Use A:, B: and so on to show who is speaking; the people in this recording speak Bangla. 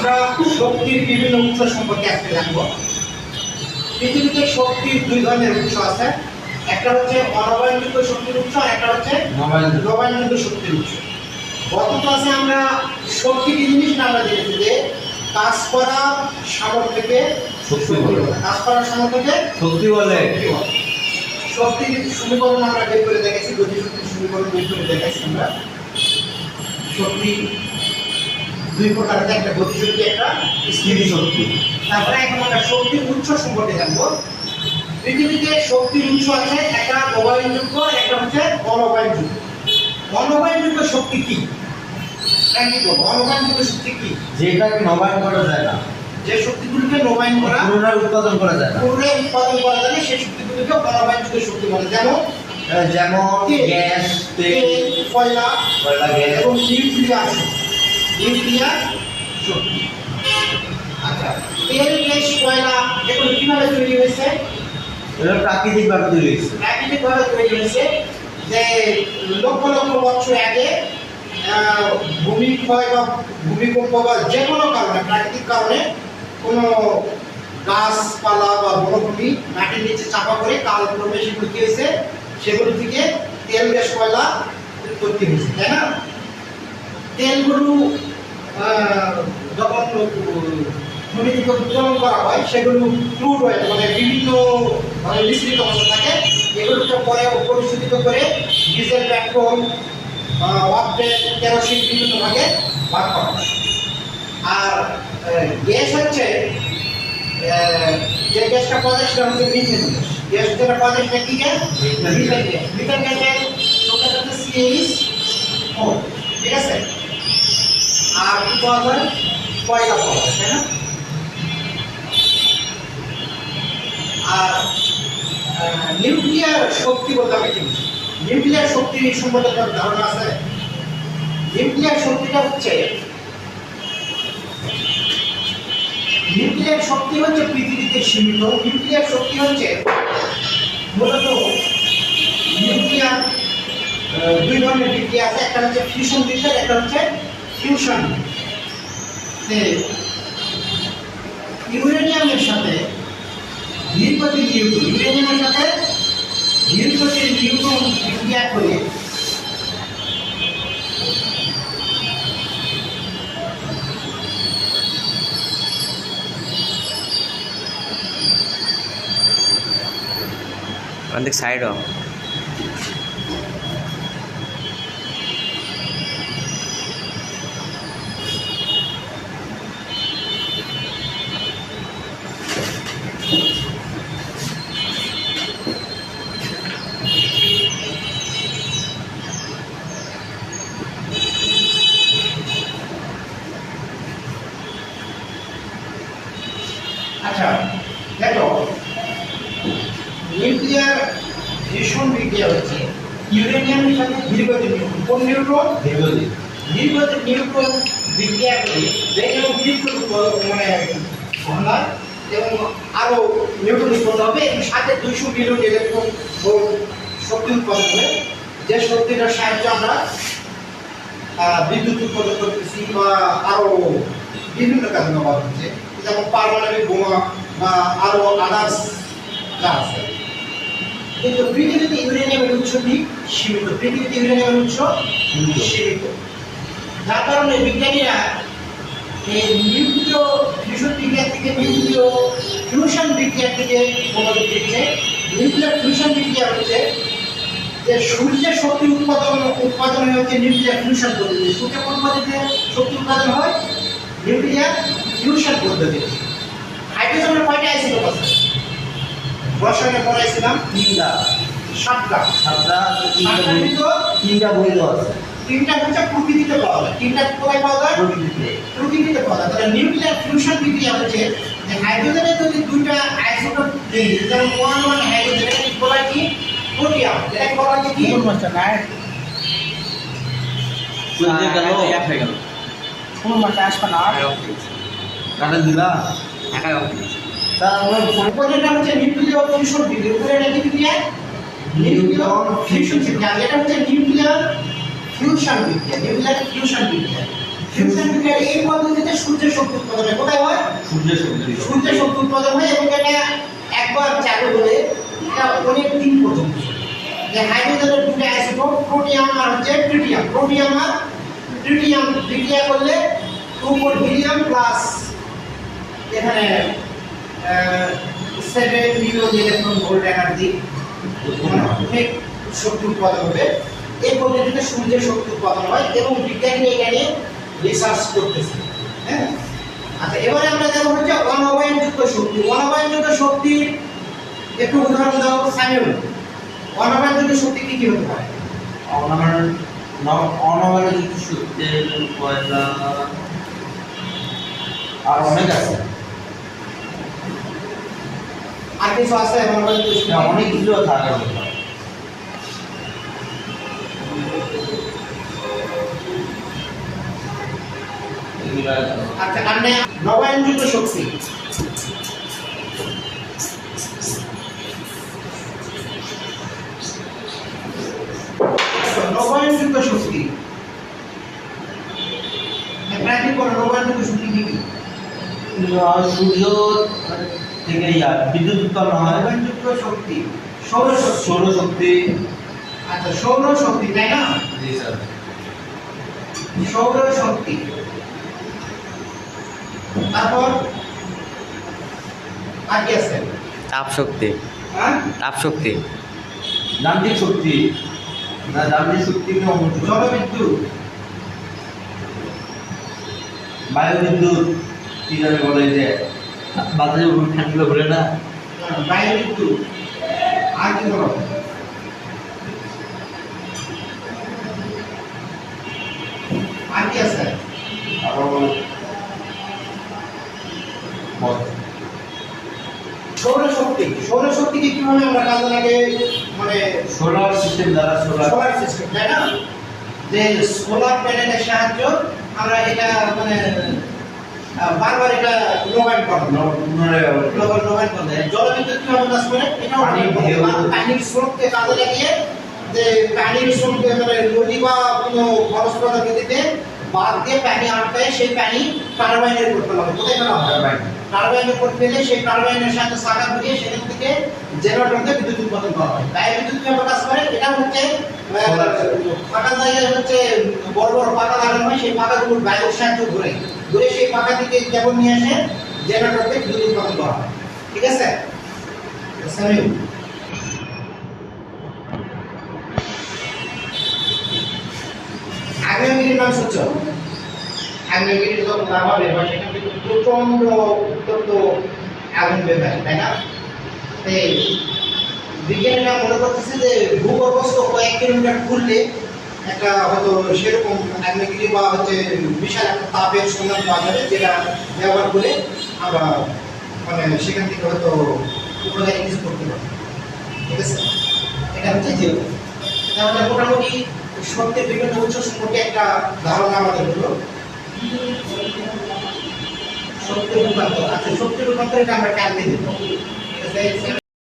A: আমরা শক্তির বিভিন্ন উৎস সম্পর্কে আজকে জানব। পৃথিবীতে শক্তির দুই ধরনের উৎস আছে। একটা হচ্ছে অনবায়নযোগ্য শক্তির উৎস আর একটা হচ্ছে নবায়নযোগ্য। শক্তির উৎস। গত ক্লাসে আমরা শক্তি কি জিনিসটা আমরা দেখেছি যে কাজ করা সামর্থ্যকে
B: শক্তি বলে।
A: কাজ করার সামর্থ্যকে
B: শক্তি বলে।
A: শক্তির সমীকরণ আমরা বের করে দেখেছি গতি শক্তির সমীকরণ বের করে দেখেছি আমরা। শক্তি দুই প্রকার একটা গতি শক্তি একটা স্থিতি শক্তি তারপরে এখন আমরা শক্তির উৎস সম্পর্কে জানব। পৃথিবীতে শক্তির উৎস আছে একটা নবায়নযোগ্য আর একটা হচ্ছে অনবায়নযোগ্য অনবায়নযোগ্য শক্তি কি? অনবায়নযোগ্য শক্তি কি?
B: যেটাকে নবায়ন করা যায় না।
A: যে শক্তিগুলোকে নবায়ন করা
B: পুনরায় উৎপাদন করা যায় না।
A: পুনরায় উৎপাদন করা যায় না, সেই শক্তিগুলোকে অনবায়নযোগ্য শক্তি বলে। যেমন
B: যেমন গ্যাস তেল
A: কয়লা
B: কয়লা গ্যাস।
A: এবং নিউক্লিয়ার নিউক্লিয়ার শক্তি আচ্ছা তেল গ্যাস কয়লা এগুলো কীভাবে তৈরি হয়েছে?
B: এগুলো প্রাকৃতিক ভাবে তৈরি হয়েছে।
A: প্রাকৃতিকভাবে তৈরি হয়েছে যে লক্ষ লক্ষ বছর আগে ভূমিক্ষয় বা ভূমিকম্প বা যে কোনো কারণে প্রাকৃতিক কারণে কোনো গাছপালা বা বনভূমি মাটির নিচে চাপা করে কালক্রমে সেগুলো কি হয়েছে সেগুলো থেকে তেল গ্যাস কয়লা উৎপত্তি হয়েছে তাই না? তেলগুলো যখন ভূমি থেকে করা হয় সেগুলো ক্রুড অয়েল মানে বিভিন্ন মানে মিশ্রিত অবস্থা থাকে। এগুলোকে পরে পরিশোধিত করে ডিজেল পেট্রোল অকটেন কেরোসিন বিভিন্ন ভাগে ভাগ করা হয়। আর গ্যাস হচ্ছে যে গ্যাসটা পাওয়া যায় সেটা হচ্ছে মিথেন গ্যাস। গ্যাস যেটা পাওয়া যায় সেটা কি gas?
B: Methane
A: methane gas. Methane গ্যাসের সংখ্যা হচ্ছে সিএইচ ফোর ঠিক আছে? আর কি পাওয়া যায়? কয়লা পাওয়া যায়, তাই না? আর নিউক্লিয়ার শক্তি বলতে আমি কি নিউক্লিয়ার শক্তি সম্বন্ধে আপনার ধারণা আছে? নিউক্লিয়ার শক্তিটা হচ্ছে, নিউক্লিয়ার শক্তি হচ্ছে পৃথিবীতে সীমিত, নিউক্লিয়ার শক্তি হচ্ছে মূলত নিউক্লিয়ার দুই ধরনের বিক্রিয়া আছে, একটা হচ্ছে ফিউশন বিক্রিয়া একটা হচ্ছে ফিউশন ইউরেনিয়ামের সাথে ধীরগতির নিউটন ইউরেনিয়ামের সাথে ধীরগতির নিউটন বিক্রিয়া করে। On the side of কোন নিউট্রন
B: দীর্ঘদিন
A: যেখানে মানে এবং আরও নিউটন উৎপন্ন হবে এবং সাথে দুইশো কিলো ইলেকট্রন শক্তি উৎপন্ন হবে। যে শক্তিটার সাহায্যে আমরা বিদ্যুৎ উৎপন্ন করতেছি বা আরও বিভিন্ন কাজে ব্যবহার হচ্ছে। যেমন পারমাণবিক বোমা বা আরও আদার্স যা আছে। কিন্তু পৃথিবীতে ইউরেনিয়ামের উৎসটি সীমিত। পৃথিবীতে ইউরেনিয়ামের উৎস
B: সীমিত।
A: যার কারণে বিজ্ঞানীরা এই নিউক্লিয় ফিউশন বিক্রিয়া থেকে নিউক্লিয় ফিউশন বিক্রিয়া থেকে মনোযোগ দিচ্ছে নিউক্লিয়ার ফিউশন বিক্রিয়া হচ্ছে যে সূর্যের শক্তি উৎপাদন উৎপাদন হচ্ছে নিউক্লিয়ার ফিউশন পদ্ধতি। সূর্যের কোন পদ্ধতিতে শক্তি উৎপাদন হয়? নিউক্লিয়ার ফিউশন পদ্ধতি হাইড্রোজেনের কয়টা আইসোটোপ আছে? রসায়নে পড়াইছিলাম
B: তিনটা
A: সাতটা।
B: সাতটা তিনটা বই তিনটা বই দেওয়া আছে।
A: তিনটা হচ্ছে প্রকৃতিতে পাওয়া যায়। তিনটা কোথায় পাওয়া যায়?
B: প্রকৃতিতে।
A: প্রকৃতিতে পাওয়া যায়। তাহলে নিউক্লিয়ার ফিউশন বিক্রিয়া হচ্ছে যে হাইড্রোজেনের যদি দুইটা আইসোটোপ দিই যেমন ওয়ান ওয়ান হাইড্রোজেন এটা বলা হয় কি? প্রোটিয়াম এটাকে বলা হয় কি?
B: চলতে গেল।
C: হয়ে গেল।
B: কাটা দিলা?
C: ঢাকায়
B: তা
A: উপরেটা হচ্ছে নিউক্লিয়ার ফিউশন বিক্রিয়া উপরে এটা কি বিক্রিয়া? নিউক্লিয়ার ফিউশন বিক্রিয়া এটা হচ্ছে নিউক্লিয়ার ফিউশন বিক্রিয়া। নিউক্লিয়ার ফিউশন বিক্রিয়া। ফিউশন বিক্রিয়া এই পদ্ধতিতে সূর্যের শক্তি উৎপাদন হয়। কোথায় হয়?
B: সূর্যের শক্তি
A: সূর্যের শক্তি উৎপাদন হয় এবং এটা একবার চালু হলে এটা অনেক দিন পর্যন্ত। যে হাইড্রোজেনের দুটো আইসোটোপ প্রোটিয়াম আর হচ্ছে ট্রিটিয়াম। প্রোটিয়াম আর ট্রিটিয়াম বিক্রিয়া করলে টু হিলিয়াম প্লাস এখানে seven million electron volt energy শক্তি উৎপাদন হবে। এই পদ্ধতিতে সূর্যের শক্তি উৎপাদন হয় এবং বিজ্ঞানী এটা রিসার্চ করতেছে হ্যাঁ? আচ্ছা এবারে আমরা দেখো হচ্ছে অনবায়নযুক্ত শক্তি। অনবায়নযুক্ত শক্তির একটু উদাহরণ দাও সামিউল অনবায়নযুক্ত শক্তি কি কি হতে পারে?
B: অনাবরণ সূর্যের কয়লা আর অনেক আছে।
A: আর কিছু আছে?
B: হ্যাঁ, অনেক কিছু এগুলা
A: আচ্ছা আর নবায়নযুক্ত শক্তি। নবায়নযুক্ত শক্তি। প্রাকৃতিক কোনো নবায়নযুক্ত শক্তি কি
B: সূর্য থেকে ইয়া বিদ্যুৎ উৎপন্ন হয়
A: নবায়নযুক্ত শক্তি। সৌরশক্তি
B: সৌরশক্তি
A: আচ্ছা সৌর শক্তি তাই না?
B: জি স্যার।
A: সৌর শক্তি। তারপর? আর কি আছে?
C: তাপ শক্তি।
A: হ্যাঁ?
C: তাপ শক্তি।
B: যান্ত্রিক শক্তি। না যান্ত্রিক শক্তি কি অমর
A: জলবিদ্যুৎ।
B: বায়ু বিদ্যুৎ কি জানে বলে যে বাতাসে ঠান্ডা ঘুরে না।
A: বায়ু বিদ্যুৎ আর কি হলো আর কি আছে
B: আরও বল।
A: সৌর শক্তি কীভাবে আমরা কাজে লাগে মানে
B: সোলার সিস্টেম দ্বারা সোলার
A: সোলার সিস্টেম তাই না? যে সোলার প্যানেলের সাহায্য আমরা এটা মানে বারবার এটা নবায়ন করা
B: পুনরায় করা।
A: করতে জলবিদ্যুৎ কীভাবে কাজ করে?
B: পানির
A: স্রোতকে কাজে লাগিয়ে যে পানির স্রোতকে মানে নদী বা কোনো খরচ পদ্ধতিতে বাদ দিয়ে পানি আটকায় সেই পানি টারবাইনের উপর ফেলা হয়। কোথায় ফেলা হয়?
B: টারবাইন।
A: টারবাইনের উপর ফেলে সেই টারবাইনের সাথে চাকা ঘুরিয়ে সেখান থেকে জেনারেটরকে বিদ্যুৎ উৎপাদন করা হয়। তাই বিদ্যুৎ কীভাবে কাজ করে এটা হচ্ছে. ফাঁকা জায়গায় হচ্ছে বড় বড় পাকা লাগানো হয় সেই পাকাগুলোর বায়ুর সাহায্য ঘুরে। ঘুরে সেই পাকা থেকে কেবল নিয়ে আসে জেনারেটরকে বিদ্যুৎ উৎপাদন করা হয়। ঠিক আছে? শুনছ আগ্নেয়গিরির যখন লাভা বের হয় সেখান থেকে প্রচণ্ড উত্তপ্ত আগুন বের হয়, তাই না? বিজ্ঞানীরা মনে করতেছে যে ভূগর্ভস্থ কয়েক কিলোমিটার খুললে একটা হয়তো সেরকম আগ্নেয়গিরি বা হচ্ছে বিশাল একটা তাপের সন্ধান পাওয়া যাবে, যেটা ব্যবহার করে আমরা মানে সেখান থেকে হয়তো উপকারী কিছু করতে পারি ঠিক আছে? এটা হচ্ছে যে, তাহলে মোটামুটি সত্যের বিভিন্ন উৎস সম্পর্কে একটা ধারণা আমাদের হলো। সত্যের রূপান্তর আচ্ছা সত্যের রূপান্তর এটা আমরা কাল দিয়ে দেবো